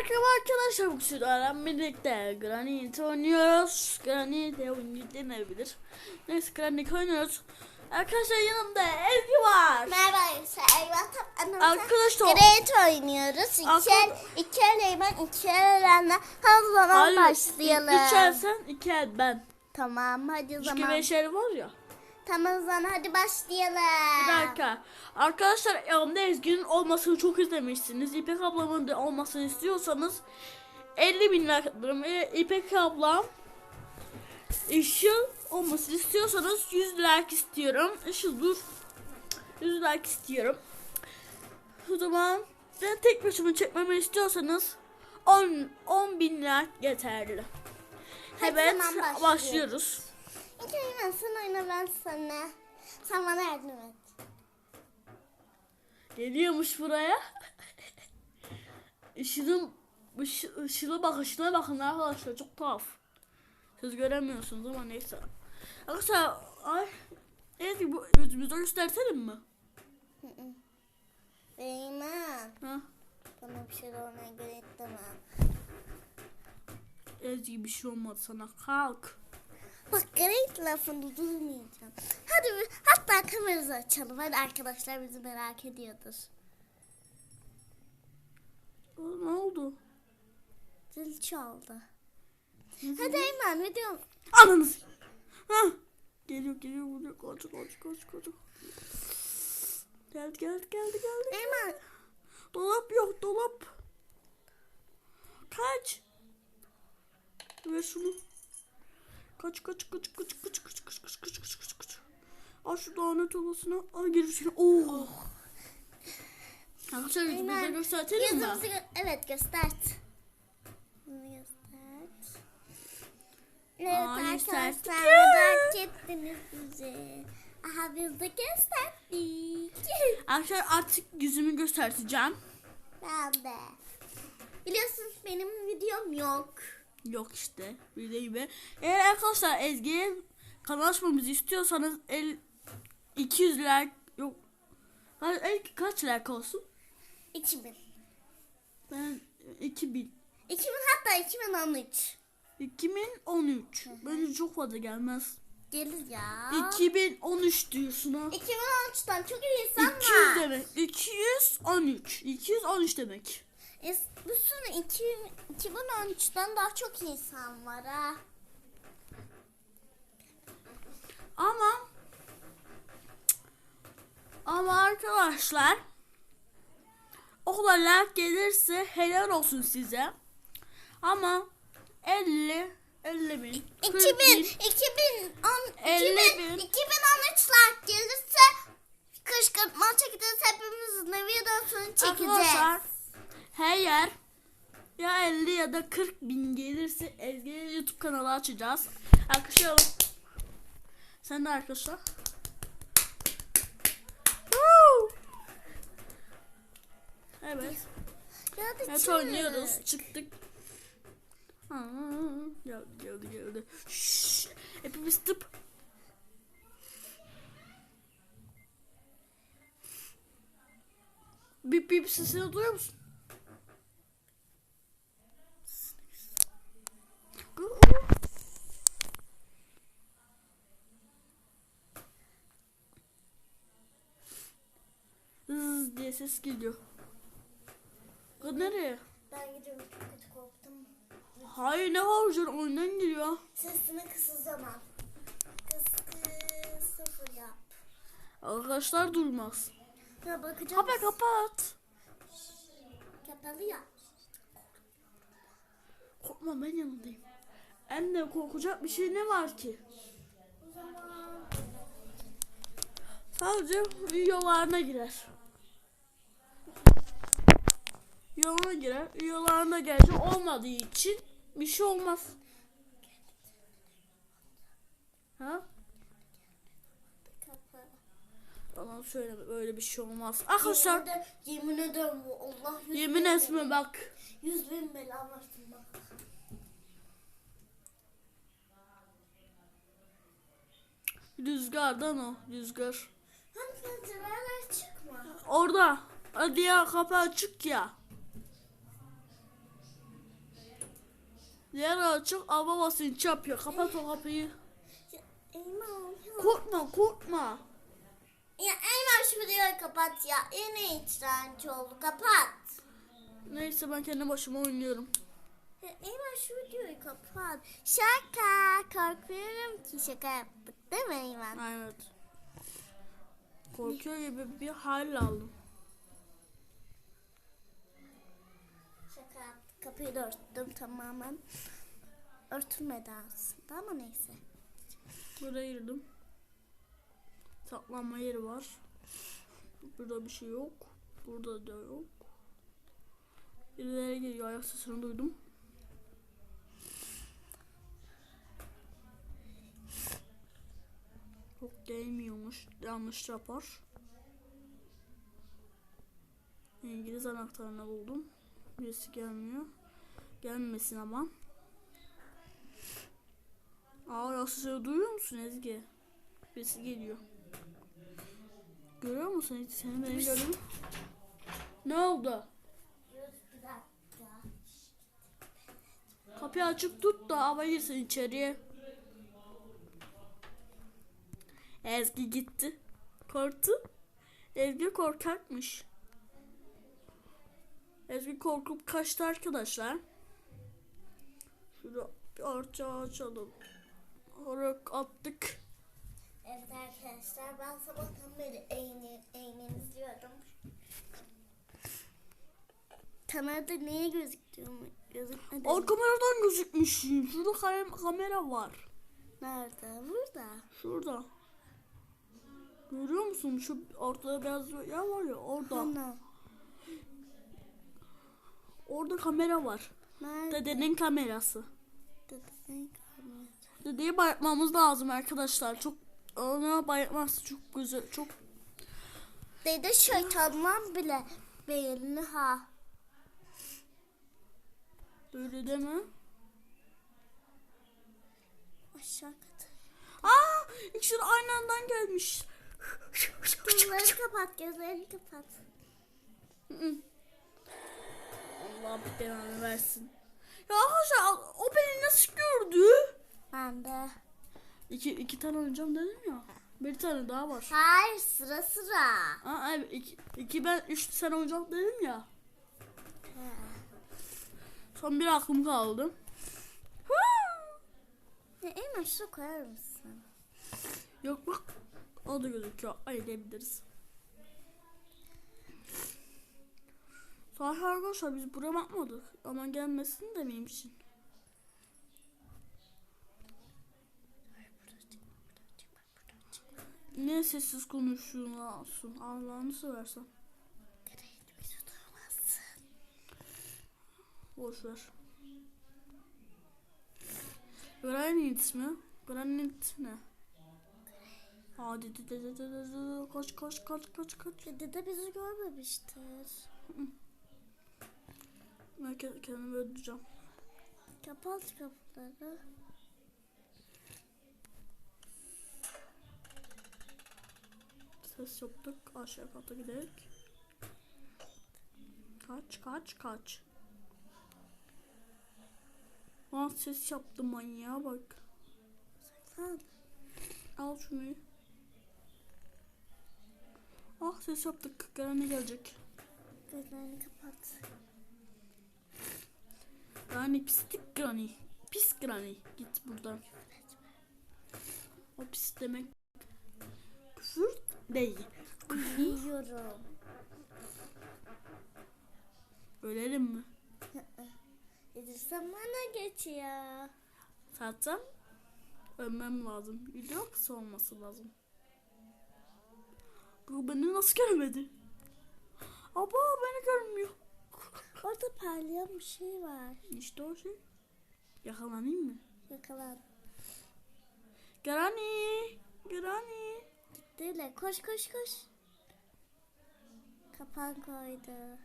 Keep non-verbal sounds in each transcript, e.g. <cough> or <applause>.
Merhaba arkadaşlar bu sizlerle birlikte Granite oynuyoruz. Granite oyunu denebilir. Neyse Granite oynuyoruz. Arkadaşlar yanımda Ezgi var. Merhaba arkadaşlar. Arkadaşlar Great oynuyoruz. İki Arkadaşlar- el, iki el Eymen, iki el Eren'le. Hadi zaman Hayır, başlayalım. El sen, iki el ben. Tamam hadi zaman. beş el var ya. Tamam o zaman hadi başlayalım. Bir dakika. Arkadaşlar yanımda Ezgi'nin olmasını çok istemişsiniz. İpek ablamın da olmasını istiyorsanız 50 bin like atarım. Ve İpek ablam Işıl olmasını istiyorsanız 100 like istiyorum. Işıl dur. 100 like istiyorum. O zaman ben tek başıma çekmemi istiyorsanız 10, 10 bin like yeterli. Hadi Evet başlıyoruz. İlk Eymen sen oyna ben sana. Sen bana yardım et. Geliyormuş buraya. Işıl'ın Işı- Işıl'a bakışına bakın arkadaşlar çok tuhaf. Siz göremiyorsunuz ama neyse. Arkadaşlar ay evet bu yüzümüzü gösterselim mi? Eymen Ha? bana bir şey olmaya göre etmem. Ezgi bir şey olmadı sana kalk. Bak Great lafını duymayacağım. Hadi hatta kameramızı açalım. Hadi arkadaşlar bizi merak ediyordur. Aa, ne oldu? Zil çaldı. Hadi Eymen video Ananız. Ha? Geliyor geliyor geliyor koş koş koş koş. Geldi geldi geldi geldi. Eymen Dolap yok dolap. Kaç. Ver şunu. Kaç kaç kaç kaç kaç kaç kaç kaç kaç kaç kaç kaç. Al şu lanet olasına. Al gir içine. Oh. Arkadaşlar yüzümüzü Eymen, göstertelim mi? yüzümüzü gö- evet göstert. Bunu göstert. Evet Aa, arkadaşlar merak ettiniz bizi. Aha biz de gösterdik. Arkadaşlar artık yüzümü göstereceğim. ben de. Biliyorsunuz benim videom yok. Yok işte. Bildiği gibi. Eğer arkadaşlar Ezgi'ye kanal açmamızı istiyorsanız el 200 like yok. Hayır, el kaç like olsun? 2000. Ben 2000. 2000 hatta 2013. 2013. Bence çok fazla gelmez. Gelir ya. 2013 diyorsun ha. 2013'ten çok iyi insan 200 var. demek. 213. 213 demek. Bir sürü iki- 2013'ten daha çok insan var ha. Ama ama arkadaşlar o kadar like gelirse helal olsun size. Ama 50 50 bin 40 2000, bin, 2010, 50 2000, bin. 2013 like gelirse kışkırtma çekeceğiz hepimizin videosunu çekeceğiz. Arkadaşlar her yer ya 50 ya da 40 bin gelirse Ezgi YouTube kanalı açacağız. Arkadaşlar sen de arkadaşlar. Evet. Evet oynuyoruz. Çıktık. Aa, geldi geldi geldi. Şşş, hepimiz tıp. Bip bip sesini duyuyor musun? Ses geliyor. Kız nereye? Ben gidiyorum çok kötü korktum. Hayır ne var canım oyundan geliyor. Sesini kıs o zaman. Kıs kıs sıfır yap. Arkadaşlar durmaz. Ya bakacağım. Kapat kapat. Kapalı ya. Korkma ben yanındayım. Hem de korkacak bir şey ne var ki? O zaman Sadece üyelerine girer. Üyelerine girer. Üyelerine gelecek olmadığı için bir şey olmaz. Ha? Tamam söyleme böyle bir şey olmaz. Arkadaşlar Yemin ederim, yemin ederim bu Allah yüz yemin etme bak. Yüz bin bela versin bak. Rüzgardan o rüzgar. Hani çıkma. Orada. Diğer kapı açık ya. Diğer açık ama basınç yapıyor. Kapat o kapıyı. Ya. Korkma korkma. Ya Eymen şu videoyu kapat ya. Yine içrenç oldu. Kapat. Neyse ben kendi başıma oynuyorum. Eymen şu videoyu kapat. Şaka. Korkuyorum ki şaka yaptık değil mi Eymen? Evet. Korkuyor gibi bir hal aldım. Kapıyı da örttüm tamamen. Örtülmedi aslında ama neyse. Buraya girdim. Saklanma yeri var. Burada bir şey yok. Burada da yok. Birileri geliyor. Ayak sesini duydum. Çok değmiyormuş. Yanlış yapar. İngiliz anahtarını buldum. Birisi gelmiyor. Gelmesin ama. Aa sesi duyuyor musun Ezgi? Birisi geliyor. Görüyor musun hiç seni beni görüyor mu? Ne oldu? Kapıyı açık tut da hava girsin içeriye. Ezgi gitti. Korktu. Ezgi korkakmış. Ezgi korkup kaçtı arkadaşlar. Şurada bir arça açalım. Oraya attık. Evet arkadaşlar ben sabahtan beri Eyn'i Eyn'i izliyorum. Kamerada niye gözüktüğümü gözükmedi. O kameradan gözükmüş. Şurada kam- kamera var. Nerede? Burada. Şurada. Görüyor musun? Şu ortada beyaz bir yer var ya orada. Ana. Orada kamera var. Nerede? Dedenin kamerası. Dedenin kamerası. Dedeyi bayatmamız lazım arkadaşlar. Çok ona bayatmaz çok güzel. Çok Dede şeytandan bile beğenli ha. öyle deme. Aşağı kat. Aa, ikisi aynı andan gelmiş. Gözlerini kapat, gözlerini kapat. Allah belanı versin. Ya arkadaşlar o beni nasıl gördü? Ben de. İki, iki tane oynayacağım dedim ya. Bir tane daha var. Hayır sıra sıra. Aa, evet, iki, iki ben üç tane oynayacağım dedim ya. Son bir aklım kaldı. Ya Eymen şuraya koyar mısın? Yok bak. O da gözüküyor. Ayırabiliriz. Sahi arkadaşlar biz buraya bakmadık. Aman gelmesin de benim için. Ne sessiz konuşuyorsun Allah'ını seversen. Boş ver. Granit mi? Granit ne? Hadi de de de de de de kaç kaç kaç kaç kaç. Dede bizi görmemiştir. Ben ke- kendimi öldüreceğim. Kapat kapıları. Ses yaptık. Aşağı kata gidelim. Kaç kaç kaç. Aa ses yaptı manyağa bak. Saklan. Al şunu. Ah ses yaptık. Gelen ne gelecek? Gözlerini kapat. Yani pislik granny. Pis granny. Git buradan. O pis demek küfür değil. Biliyorum. Ölelim mi? İdris'ten bana geçiyor. Zaten ölmem lazım. Video kısa olması lazım. Bu beni nasıl görmedi? Aba beni görmüyor. Orada parlayan bir şey var. İşte o şey. Yakalanayım mı? Yakalan. Granny. Granny. Dile koş koş koş. Kapan koydu.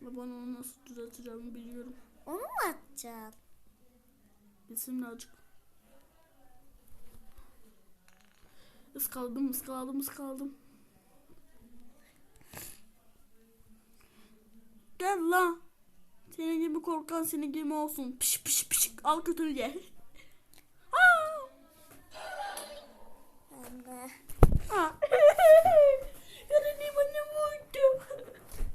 Ben onu nasıl düzelteceğimi biliyorum. Onu mu atacaksın? Bilsin birazcık. Iskaladım, ıskaladım, ıskaladım. Gel la. Senin gibi korkan senin gibi olsun. Piş piş piş. Al götür ye. Aa. <laughs> Yarın bana vurdu.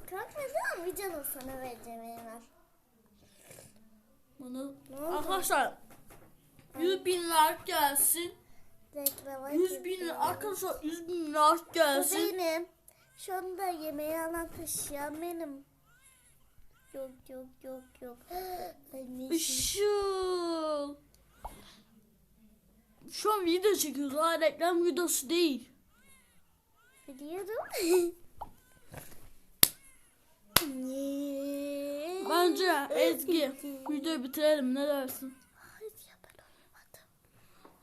Kalk ne zaman videonun sana vereceğim Eymen. Bunu Ne arkadaşlar 100 bin like gelsin. Reklama 100 bin arkadaşlar 100 bin like Bu gelsin. benim. Şu anda yemeği alan taşıyan benim. Yok yok yok yok. <gasps> Işıl. Şu an video çekiyoruz. Ha reklam videosu değil. Biliyorum. <laughs> Bence Ezgi videoyu bitirelim ne dersin? Hayır ya ben oynamadım.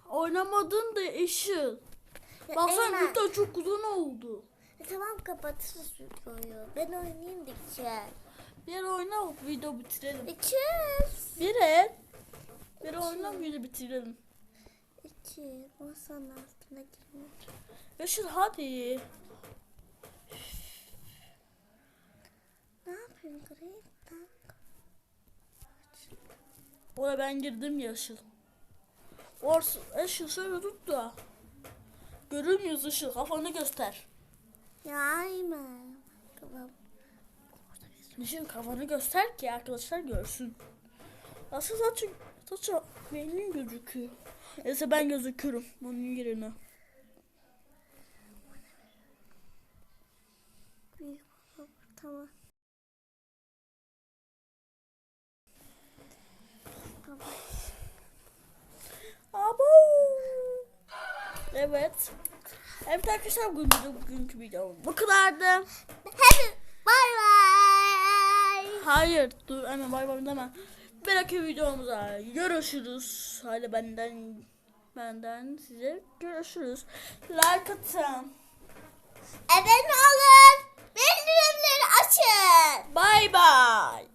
Oynamadın da Işıl. Baksana video çok uzun oldu. e tamam kapatırız videoyu. Ben oynayayım da içer. Bir oyna video bitirelim. İçer. Bir el. Bir oyna video bitirelim. İçer. Masanın altına girmek. Işıl hadi. Ne yapayım Green? Oraya ben girdim ya Işıl. Orası Işıl şöyle tut da. Görünmüyoruz Işıl kafanı göster. Ya Eymen. Tamam. Işıl kafanı göster ki arkadaşlar görsün. Nasıl saçın saçı benim gözüküyor. Neyse ben gözüküyorum bunun yerine. Tamam. Abo. Evet. Evet arkadaşlar bugün bugünkü videom bu kadardı. Hadi. Hayır dur hemen bay bay deme. Bir dahaki videomuza görüşürüz. Hadi benden benden size görüşürüz. Like atın. Abone olun. Bildirimleri açın. Bay bay.